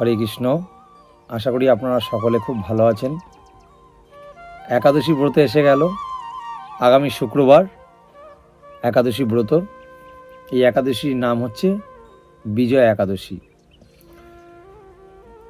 হরে কৃষ্ণ। আশা করি আপনারা সকলে খুব ভালো আছেন। একাদশী ব্রত এসে গেল। আগামী শুক্রবার একাদশী ব্রত। এই একাদশীর নাম হচ্ছে বিজয় একাদশী।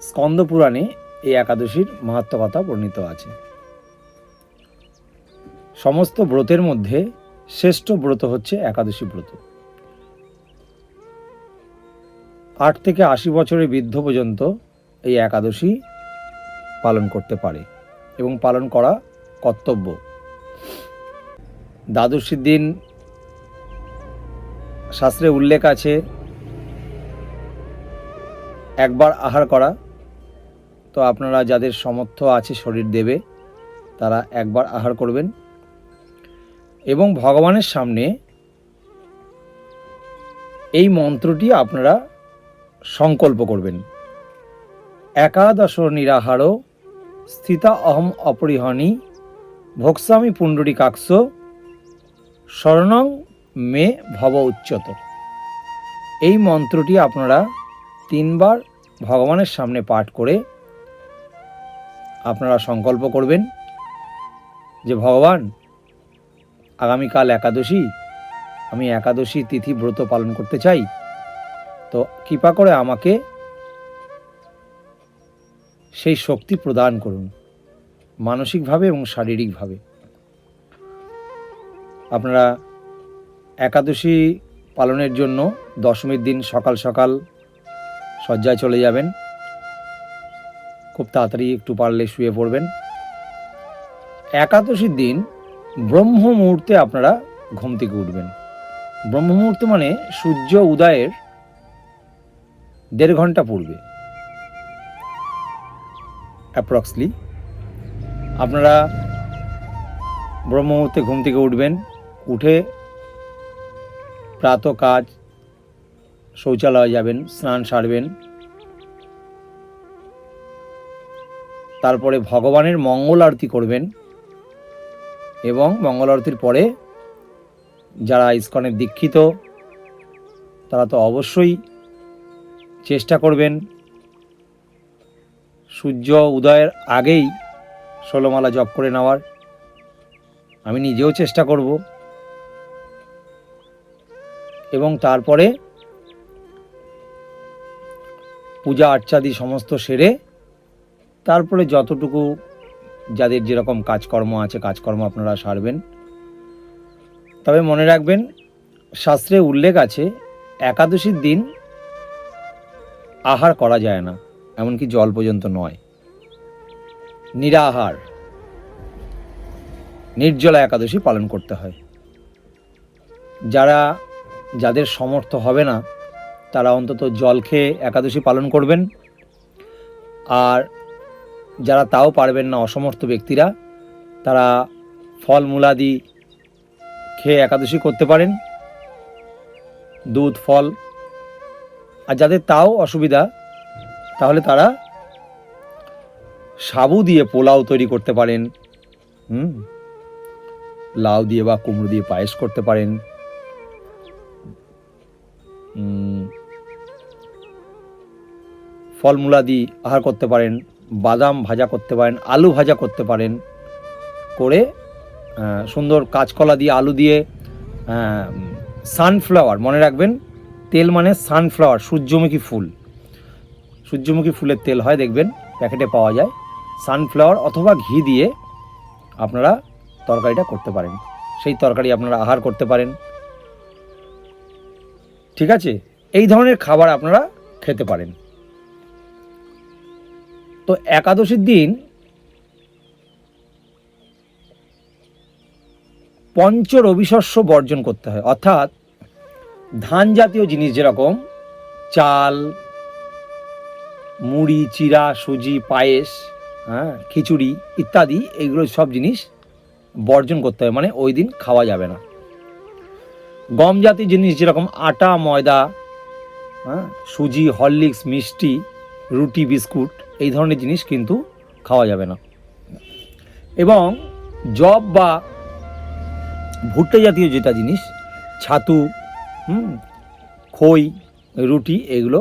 স্কন্দ পুরাণে এই একাদশীর মাহাত্মকতা বর্ণিত আছে। সমস্ত ব্রতের মধ্যে শ্রেষ্ঠ ব্রত হচ্ছে একাদশী ব্রত। আট থেকে আশি বছরের বৃদ্ধ পর্যন্ত এই একাদশী পালন করতে পারে এবং পালন করা কর্তব্য। দ্বাদশীর দিন শাস্ত্রে উল্লেখ আছে, একবার আহার করা। তো আপনারা যাদের সমর্থ আছে শরীর দেবে, তারা একবার আহার করবেন। এবং ভগবানের সামনে এই মন্ত্রটি আপনারা সংকল্প করবেন। একাদশ নিরাহার, স্থিতা অহম অপরিহণী ভোক্সামি পুণ্ডরী কাক্ষ স্বর্ণং মে ভব উচ্চত এই মন্ত্রটি আপনারা তিনবার ভগবানের সামনে পাঠ করে আপনারা সংকল্প করবেন যে, ভগবান, আগামীকাল একাদশী, আমি একাদশী তিথি ব্রত পালন করতে চাই। তো কৃপা করে আমাকে সেই শক্তি প্রদান করুন, মানসিকভাবে এবং শারীরিকভাবে। আপনারা একাদশী পালনের জন্য দশমীর দিন সকাল সকাল শয্যায় চলে যাবেন। খুব তাড়াতাড়ি একটু পারলে শুয়ে পড়বেন। একাদশীর দিন ব্রহ্ম মুহূর্তে আপনারা ঘুম থেকে উঠবেন। ব্রহ্ম মুহূর্ত মানে সূর্য উদয়ের দেড় ঘণ্টা পূর্বে। অ্যাপ্রক্সলি আপনারা ব্রহ্ম মুহূর্তে ঘুম থেকে উঠবেন, উঠে প্রাত কাজ, শৌচালয়ে যাবেন, স্নান সারবেন। তারপরে ভগবানের মঙ্গল আরতি করবেন এবং মঙ্গল আরতির পরে যারা ইস্কনের দীক্ষিত, তারা তো অবশ্যই চেষ্টা করবেন। সূর্য উদয়ের আগেই ষোলোমালা জপ করে নেওয়ার। আমি নিজেও চেষ্টা করব। এবং তারপরে পূজা আর্চাদি সমস্ত সেরে তারপরে যতটুকু যাদের যেরকম কাজকর্ম আছে, কাজকর্ম আপনারা সারবেন। তবে মনে রাখবেন, শাস্ত্রে উল্লেখ আছে, একাদশীর দিন আহার করা যায় না, এমনকি জল পর্যন্ত নয়। নিরাহার। নির্জলা একাদশী পালন করতে হয়। যারা, যাদের সমর্থ হবে না, তারা অন্তত জল খেয়ে একাদশী পালন করবেন। আর যারা তাও পারবেন না অসমর্থ ব্যক্তিরা, তারা ফল মূলাদি খেয়ে একাদশী করতে পারেন। দুধ, ফল আর যাদের তাও অসুবিধা, তাহলে তারা সাবু দিয়ে পোলাও তৈরি করতে পারেন, হুম? লাউ দিয়ে বা কুমড়ো দিয়ে পায়েস করতে পারেন। ফলমূলাদি আহার করতে পারেন, বাদাম ভাজা করতে পারেন, আলু ভাজা করতে পারেন, করে সুন্দর কাঁচকলা দিয়ে আলু দিয়ে সানফ্লাওয়ার, মনে রাখবেন তেল মানে সানফ্লাওয়ার সূর্যমুখী ফুল। সূর্যমুখী ফুলের তেল হয়, দেখবেন, প্যাকেটে পাওয়া যায়। সানফ্লাওয়ার অথবা ঘি দিয়ে আপনারা তরকারিটা করতে পারেন। সেই তরকারি আপনারা আহার করতে পারেন। ঠিক আছে? এই ধরনের খাবার আপনারা খেতে পারেন। তো একাদশীর দিন পঞ্চ রবিশস্য বর্জন করতে হয়। অর্থাৎ ধান জাতীয় জিনিস যেরকম, চাল, মুড়ি চিরা সুজি, পায়েস হ্যাঁ খিচুড়ি ইত্যাদি, এইগুলো সব জিনিস বর্জন করতে হবে মানে ওই দিন খাওয়া যাবে না। গম জাতীয় জিনিস যেরকম আটা, ময়দা হ্যাঁ সুজি, হরলিক্স, মিষ্টি, রুটি, বিস্কুট, এই ধরনের জিনিস কিন্তু খাওয়া যাবে না। এবং জব বা ভুট্টা জাতীয় যেটা জিনিস, ছাতু হুম খই রুটি এগুলো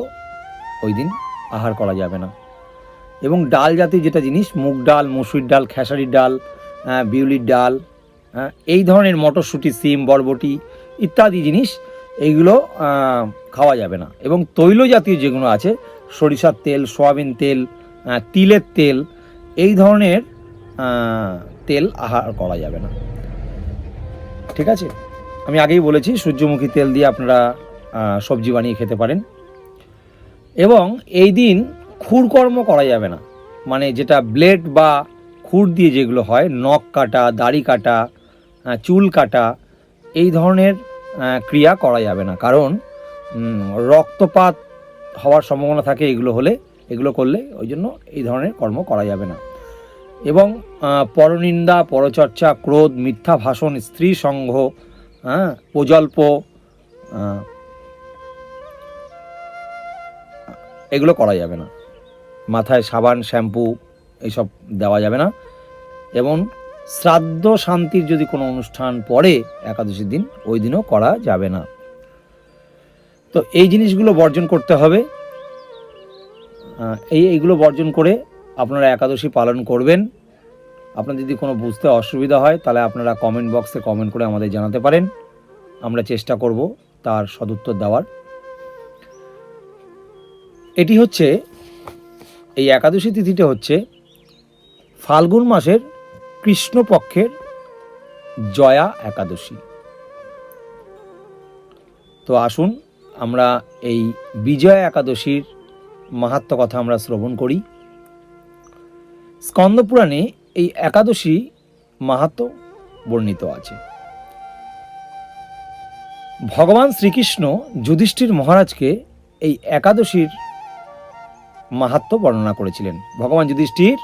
ওই দিন আহার করা যাবে না। এবং ডাল জাতীয় যেটা জিনিস মুগ ডাল মসুর ডাল খেসারির ডাল আহ, বিউলির ডাল হ্যাঁ, এই ধরনের মটরশুঁটি সিম বরবটি ইত্যাদি জিনিস এইগুলো খাওয়া যাবে না। এবং তৈল জাতীয় যেগুলো আছে সরিষার তেল সয়াবিন তেল তিলের তেল এই ধরনের তেল আহার করা যাবে না। ঠিক আছে? আমি আগেই বলেছি, সূর্যমুখী তেল দিয়ে আপনারা সবজি বানিয়ে খেতে পারেন। এবং এই দিন খুরকর্ম করা যাবে না। মানে যেটা ব্লেড বা খুর দিয়ে যেগুলো হয়, নখ কাটা, দাড়ি কাটা চুল কাটা, এই ধরনের ক্রিয়া করা যাবে না। কারণ রক্তপাত হওয়ার সম্ভাবনা থাকে এগুলো হলে, এগুলো করলে ওই জন্য এই ধরনের কর্ম করা যাবে না। এবং পরনিন্দা, পরচর্চা, ক্রোধ, মিথ্যা ভাষণ, স্ত্রী সঙ্গ হ্যাঁ? প্রজল্প আহ, এগুলো করা যাবে না। মাথায় সাবান শ্যাম্পু এইসব দেওয়া যাবে না। এবং শ্রাদ্ধ শান্তির যদি কোনো অনুষ্ঠান পড়ে একাদশীর দিন ওই দিনও করা যাবে না। তো এই জিনিসগুলো বর্জন করতে হবে। এই এইগুলো বর্জন করে আপনারা একাদশী পালন করবেন। আপনার যদি কোনো বুঝতে অসুবিধা হয়, তাহলে আপনারা কমেন্ট বক্সে কমেন্ট করে আমাদের জানাতে পারেন। আমরা চেষ্টা করব তার সদুত্তর দেওয়ার। এটি হচ্ছে, এই একাদশী তিথিটা হচ্ছে ফাল্গুন মাসের কৃষ্ণপক্ষের জয়া একাদশী। তো আসুন, আমরা এই বিজয়া একাদশীর মাহাত্ম কথা আমরা শ্রবণ করি। স্কন্দপুরাণে এই একাদশী মাহাত্ম বর্ণিত আছে। ভগবান শ্রীকৃষ্ণ যুধিষ্ঠির মহারাজকে এই একাদশীর মাহাত্ম বর্ণনা করেছিলেন। ভগবান যুধিষ্ঠির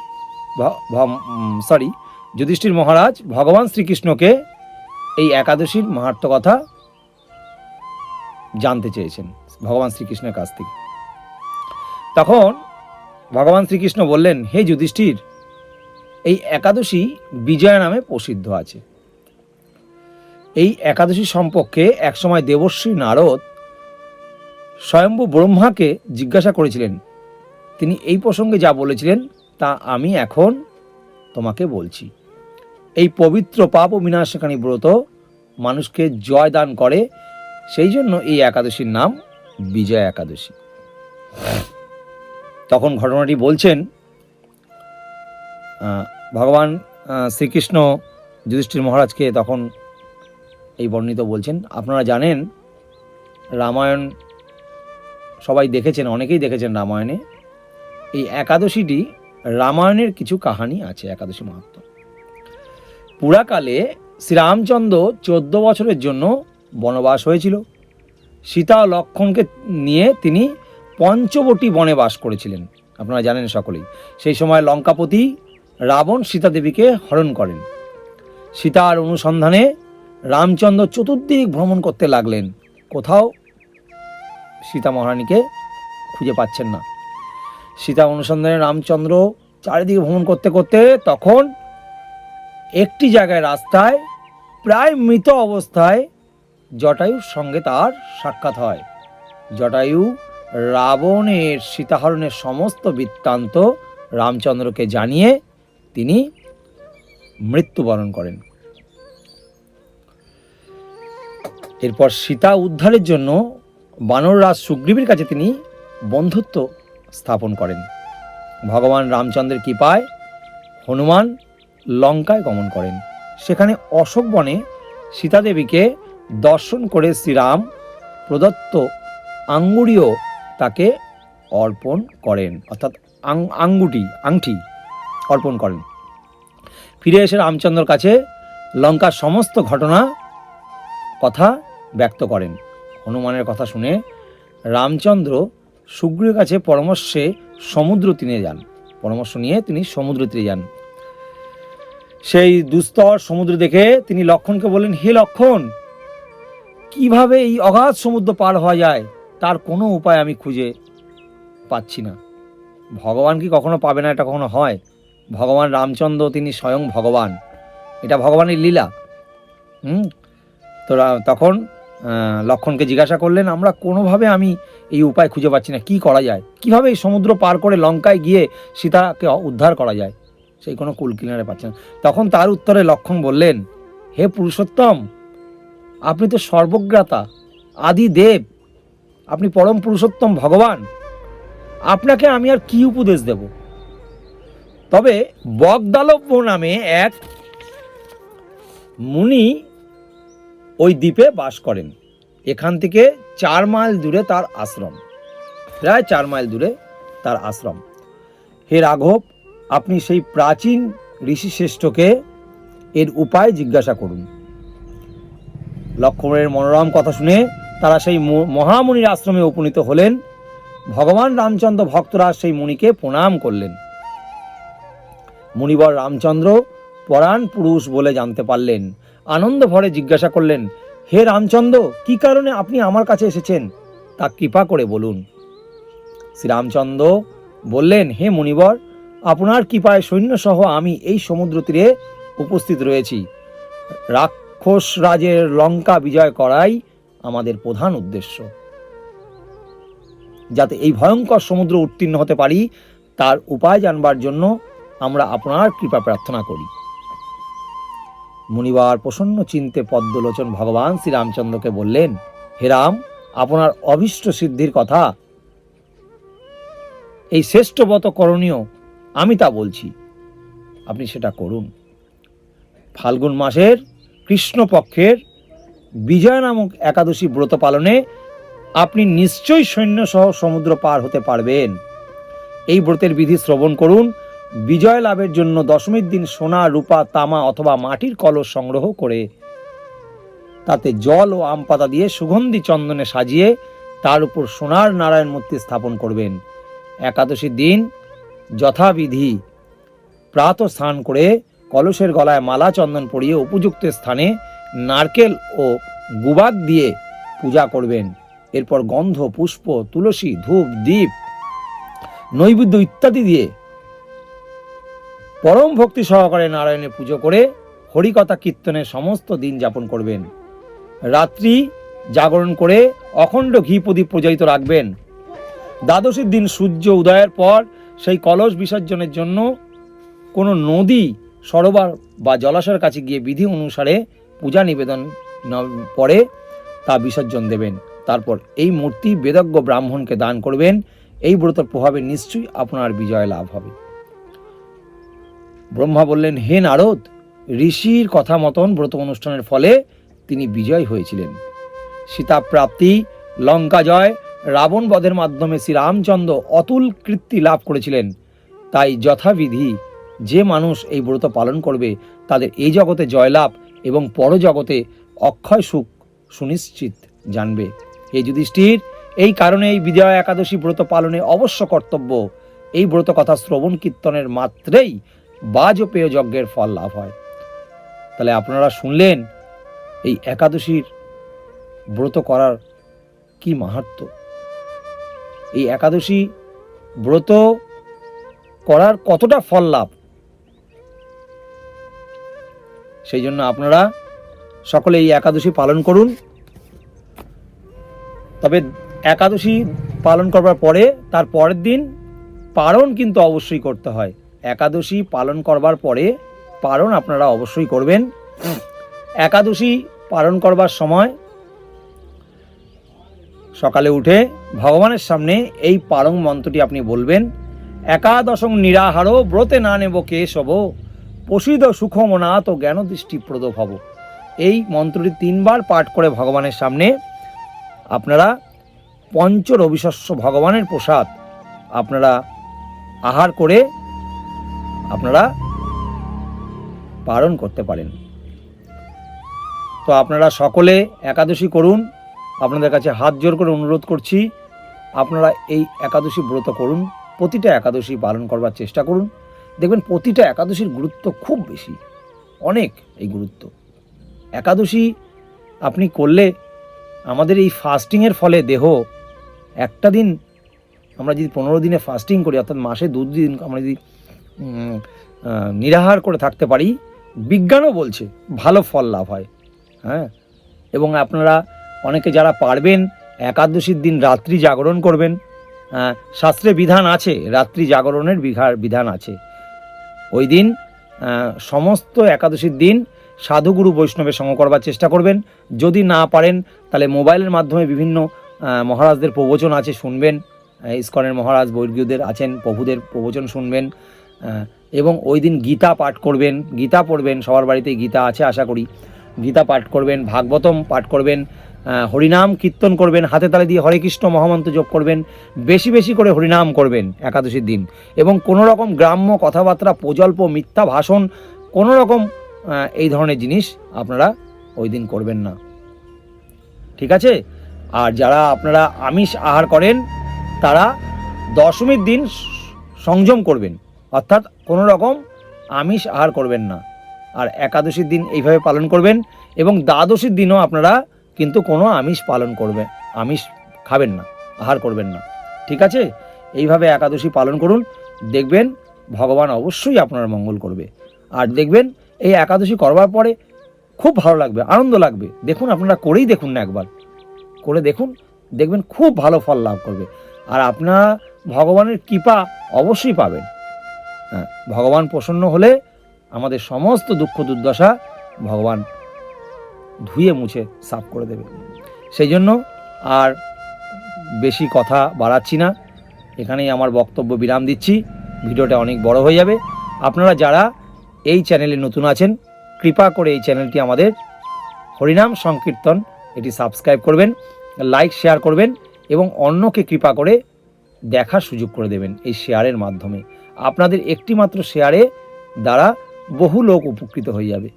সরি যুধিষ্ঠির মহারাজ ভগবান শ্রীকৃষ্ণকে এই একাদশীর মাহাত্ম কথা জানতে চেয়েছেন ভগবান শ্রীকৃষ্ণের কাছ থেকে। তখন ভগবান শ্রীকৃষ্ণ বললেন, হে যুধিষ্ঠির এই একাদশী বিজয়া নামে প্রসিদ্ধ আছে। এই একাদশী সম্পর্কে একসময় দেবশ্রী নারদ স্বয়ম্ভু ব্রহ্মাকে জিজ্ঞাসা করেছিলেন, তিনি এই প্রসঙ্গে যা বলেছিলেন তা আমি এখন তোমাকে বলছি। এই পবিত্র পাপ ও বিনাশকারী ব্রত মানুষকে জয় দান করে, সেই জন্য এই একাদশীর নাম বিজয়া একাদশী। তখন ঘটনাটি বলছেন ভগবান শ্রীকৃষ্ণ যুধিষ্ঠির মহারাজকে তখন এই বর্ণিত বলছেন। আপনারা জানেন, রামায়ণ সবাই দেখেছেন, অনেকেই দেখেছেন রামায়ণে। এই একাদশীটি রামায়ণের কিছু কাহানি আছে, একাদশী মাহাত্ম পুরাকালে শ্রীরামচন্দ্র চোদ্দ বছরের জন্য বনবাস হয়েছিল। সীতা লক্ষণকে নিয়ে তিনি পঞ্চবটী বনে বাস করেছিলেন। আপনারা জানেন সকলেই। সেই সময় লঙ্কাপতি রাবণ সীতা দেবীকে হরণ করেন। সীতার অনুসন্ধানে রামচন্দ্র চতুর্দিক ভ্রমণ করতে লাগলেন। কোথাও সীতা মহারানীকে খুঁজে পাচ্ছেন না। সীতা অনুসন্ধানে রামচন্দ্র চারিদিকে ভ্রমণ করতে করতে তখন একটি জায়গায় রাস্তায়, প্রায় মৃত অবস্থায় জটায়ুর সঙ্গে তার সাক্ষাৎ হয়। জটায়ু রাবণের সীতাহরণের সমস্ত বৃত্তান্ত রামচন্দ্রকে জানিয়ে তিনি মৃত্যুবরণ করেন। এরপর সীতা উদ্ধারের জন্য বানররাজ সুগ্রীবের কাছে তিনি বন্ধুত্ব স্থাপন করেন। ভগবান রামচন্দ্রের কৃপায় হনুমান লঙ্কায় গমন করেন। সেখানে অশোক বনে সীতাদেবীকে দর্শন করে শ্রীরাম প্রদত্ত আঙ্গুরিও তাকে অর্পণ করেন। অর্থাৎ আঙ্গুটি, আংটি। অর্পণ করেন। ফিরে এসে রামচন্দ্রর কাছে লঙ্কার সমস্ত ঘটনা, কথা ব্যক্ত করেন। হনুমানের কথা শুনে রামচন্দ্র সুগ্রীবের কাছে পরামর্শে সমুদ্র তীরে যান। পরামর্শ নিয়ে তিনি সমুদ্র তীরে যান। সেই দুস্তর সমুদ্র দেখে তিনি লক্ষণকে বললেন, হে লক্ষণ, কীভাবে এই অগাধ সমুদ্র পার হওয়া যায়? তার কোনো উপায় আমি খুঁজে পাচ্ছি না। ভগবান কি কখনো পাবে না এটা কখনো হয়? ভগবান রামচন্দ্র, তিনি স্বয়ং ভগবান। এটা ভগবানের লীলা। হুম? তো তখন লক্ষণকে জিজ্ঞাসা করলেন, আমরা কোনোভাবে আমি এই উপায় খুঁজে পাচ্ছি না। কি করা যায়? কীভাবে এই সমুদ্র পার করে লঙ্কায় গিয়ে সীতাকে উদ্ধার করা যায়? সেই কোনো কুল কিনারে পাচ্ছেন। তখন তার উত্তরে লক্ষণ বললেন, হে পুরুষোত্তম, আপনি তো সর্বজ্ঞাতা আদি দেব আপনি পরম পুরুষোত্তম ভগবান। আপনাকে আমি আর কি উপদেশ দেব? তবে বগদালব্য নামে এক মুনি ওই দ্বীপে বাস করেন। এখান থেকে চার মাইল দূরে তার আশ্রম। প্রায় চার মাইল দূরে তার আশ্রম। হে রাঘব, আপনি সেই প্রাচীন ঋষিশ্রেষ্ঠকে এর উপায় জিজ্ঞাসা করুন। লক্ষ্মণের মনোরম কথা শুনে তারা সেই মহামুনির আশ্রমে উপনীত হলেন। ভগবান রামচন্দ্র ভক্তরা সেই মুনিকে প্রণাম করলেন। মুনিবর রামচন্দ্র পরাণ পুরুষ বলে জানতে পারলেন। আনন্দ ভরে জিজ্ঞাসা করলেন, হে রামচন্দ্র, কি কারণে আপনি আমার কাছে এসেছেন? তা কৃপা করে বলুন। শ্রীরামচন্দ্র বললেন, হে মুনিবর, আপনার কৃপায় সৈন্যসহ আমি এই সমুদ্র তীরে উপস্থিত রয়েছি। রাক্ষস রাজের লঙ্কা বিজয় করাই আমাদের প্রধান উদ্দেশ্য। যাতে এই ভয়ঙ্কর সমুদ্র উত্তীর্ণ হতে পারি, তার উপায় জানবার জন্য আমরা আপনার কৃপা প্রার্থনা করি। মুনিবার প্রসন্ন চিন্তে পদ্মলোচন ভগবান শ্রীরামচন্দ্রকে বললেন, হে রাম, আপনার অভীষ্ট সিদ্ধির কথা। এই শ্রেষ্ঠবত করণীয়, আমি তা বলছি। আপনি সেটা করুন। ফাল্গুন মাসের কৃষ্ণপক্ষের বিজয় নামক একাদশী ব্রত পালনে আপনি নিশ্চয়ই সৈন্যসহ সমুদ্র পার হতে পারবেন। এই ব্রতের বিধি শ্রবণ করুন বিজয় লাভের জন্য দশমীর দিন সোনা, রূপা, তামা অথবা মাটির কলস সংগ্রহ করে তাতে জল ও আম পাতা দিয়ে সুগন্ধি চন্দনে সাজিয়ে তার উপর সোনার নারায়ণ মূর্তি স্থাপন করবেন। একাদশীর দিন যথাবিধি প্রাত স্নান করে কলসের গলায় মালা চন্দন পরিয়ে উপযুক্ত স্থানে নারকেল ও গুবাক দিয়ে পূজা করবেন। এরপর গন্ধ, পুষ্প, তুলসী, ধূপ, দীপ, নৈবেদ্য ইত্যাদি দিয়ে পরম ভক্তি সহকারে নারায়ণের পুজো করে হরিকথা কীর্তনে সমস্ত দিন যাপন করবেন। রাত্রি জাগরণ করে অখণ্ড ঘি প্রদীপ প্রজ্বলিত রাখবেন। দ্বাদশীর দিন সূর্য উদয়ের পর সেই কলস বিসর্জনের জন্য কোনো নদী, সরোবর বা জলাশয়ের কাছে গিয়ে বিধি অনুসারে পূজা নিবেদন পরে তা বিসর্জন দেবেন। তারপর এই মূর্তি বেদজ্ঞ ব্রাহ্মণকে দান করবেন। এই ব্রতর প্রভাবে নিশ্চয়ই আপনার বিজয় লাভ হবে। ব্রহ্মা বললেন, হে নারদ, ঋষির কথা মতন ব্রত অনুষ্ঠানের ফলে তিনি বিজয় হয়েছিলেন। সীতা প্রাপ্তি লঙ্কা জয়, রাবণ বধের মাধ্যমে শ্রীরামচন্দ্র অতুল কীর্তি লাভ করেছিলেন। তাই যথাবিধি যে মানুষ এই ব্রত পালন করবে, তাদের এই জগতে জয়লাভ এবং পরজগতে অক্ষয় সুখ সুনিশ্চিত জানবে। এই যুধিষ্ঠির, এই কারণে এই বিজয়া একাদশী ব্রত পালনে অবশ্য কর্তব্য। এই ব্রত কথা শ্রবণ কীর্তনের মাত্রেই বাজপেয় যজ্ঞের ফল লাভ হয়। তাহলে আপনারা শুনলেন এই একাদশীর ব্রত করার কি মাহাত্ম? এই একাদশী ব্রত করার কতটা ফল লাভ? সেই জন্য আপনারা সকলে এই একাদশী পালন করুন। তবে একাদশী পালন করবার পরে তার পরের দিন পারণ কিন্তু অবশ্যই করতে হয়। একাদশী পালন করবার পরে পারণ আপনারা অবশ্যই করবেন। একাদশী পালন করবার সময় সকালে উঠে ভগবানের সামনে এই পারং মন্ত্রটি আপনি বলবেন, একাদশং নিরাহার ব্রতে না নেব কেশব প্রসিদ সুখমনাথ ও জ্ঞান দৃষ্টিপ্রদ ভব। এই মন্ত্রটি তিনবার পাঠ করে ভগবানের সামনে আপনারা পঞ্চ রবিশস্য ভগবানের প্রসাদ আপনারা আহার করে আপনারা পালন করতে পারেন। তো আপনারা সকলে একাদশী করুন। আপনাদের কাছে হাত জোর করে অনুরোধ করছি, আপনারা এই একাদশী ব্রত করুন। প্রতিটা একাদশী পালন করবার চেষ্টা করুন। দেখবেন প্রতিটা একাদশীর গুরুত্ব খুব বেশি, অনেক এই গুরুত্ব। একাদশী আপনি করলে আমাদের এই ফাস্টিংয়ের ফলে দেহ একটা দিন আমরা যদি পনেরো দিনে ফাস্টিং করি, অর্থাৎ মাসে দু দিন আমরা যদি নিরাহার করে থাকতে পারি। বিজ্ঞানও বলছে ভালো ফল লাভ হয়। হ্যাঁ? এবং আপনারা অনেকে যারা পারবেন, একাদশীর দিন রাত্রি জাগরণ করবেন। শাস্ত্রে বিধান আছে, রাত্রি জাগরণের বিঘার বিধান আছে। ওই দিন সমস্ত একাদশীর দিন সাধুগুরু বৈষ্ণবের সঙ্গ করবার চেষ্টা করবেন। যদি না পারেন, তাহলে মোবাইলের মাধ্যমে বিভিন্ন মহারাজদের প্রবচন আছে, শুনবেন। ইস্কনের মহারাজ, বৈর্গীয়দের আছেন, প্রভুদের প্রবচন শুনবেন। এবং ওই দিন গীতা পাঠ করবেন, গীতা পড়বেন, সবার বাড়িতে গীতা আছে, আশা করি। গীতা পাঠ করবেন, ভাগবতম পাঠ করবেন হরিনাম কীর্তন করবেন, হাতে তালে দিয়ে হরে কৃষ্ণ মহামন্ত্র যোগ করবেন, বেশি বেশি করে হরিনাম করবেন একাদশীর দিন। এবং কোনো রকম গ্রাম্য কথাবার্তা, প্রজল্প, মিথ্যা ভাষণ, কোনো রকম এই ধরনের জিনিস আপনারা ওই দিন করবেন না। ঠিক আছে? আর যারা আপনারা আমিষ আহার করেন, তারা দশমীর দিন সংযম করবেন। অর্থাৎ কোনো রকম আমিষ আহার করবেন না। আর একাদশীর দিন এইভাবে পালন করবেন এবং দ্বাদশীর দিনও আপনারা কিন্তু কোনো আমিষ পালন করবেন, আমিষ খাবেন না, আহার করবেন না। ঠিক আছে? এইভাবে একাদশী পালন করুন, দেখবেন ভগবান অবশ্যই আপনার মঙ্গল করবে। আর দেখবেন এই একাদশী করবার পরে খুব ভালো লাগবে, আনন্দ লাগবে। দেখুন, আপনারা করেই দেখুন না একবার। করে দেখুন, দেখবেন খুব ভালো ফল লাভ করবে। আর আপনারা ভগবানের কৃপা অবশ্যই পাবেন। ভগবান প্রসন্ন হলে আমাদের সমস্ত দুঃখ দুর্দশা ভগবান ধুয়ে মুছে সাফ করে দেবে। সেই জন্য আর বেশি কথা বাড়াচ্ছি না। এখানেই আমার বক্তব্য বিরাম দিচ্ছি। ভিডিওটা অনেক বড় হয়ে যাবে। আপনারা যারা এই চ্যানেলে নতুন আছেন, কৃপা করে এই চ্যানেলটি আমাদের হরিনাম সংকীর্তন এটি সাবস্ক্রাইব করবেন, লাইক, শেয়ার করবেন এবং অন্যকে কৃপা করে দেখার সুযোগ করে দেবেন এই শেয়ারের মাধ্যমে। আপনাদের একটিমাত্র শেয়ারে দ্বারা বহু লোক উপকৃত হয়ে যাবে।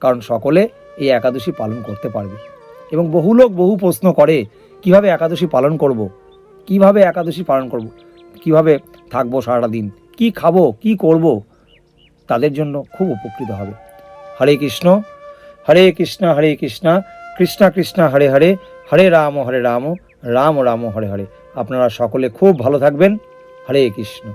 কারণ সকলে এই একাদশী পালন করতে পারবে। এবং বহু লোক বহু প্রশ্ন করে, কীভাবে একাদশী পালন করব। কীভাবে একাদশী পালন করব। কীভাবে থাকব সারাটা দিন? কি খাব? কি করব। তাদের জন্য খুব উপকৃত হবে। হরে কৃষ্ণ হরে কৃষ্ণ হরে কৃষ্ণ কৃষ্ণ কৃষ্ণ, হরে হরে হরে রাম হরে রাম রাম রাম, হরে হরে। আপনারা সকলে খুব ভালো থাকবেন। হরে কৃষ্ণ।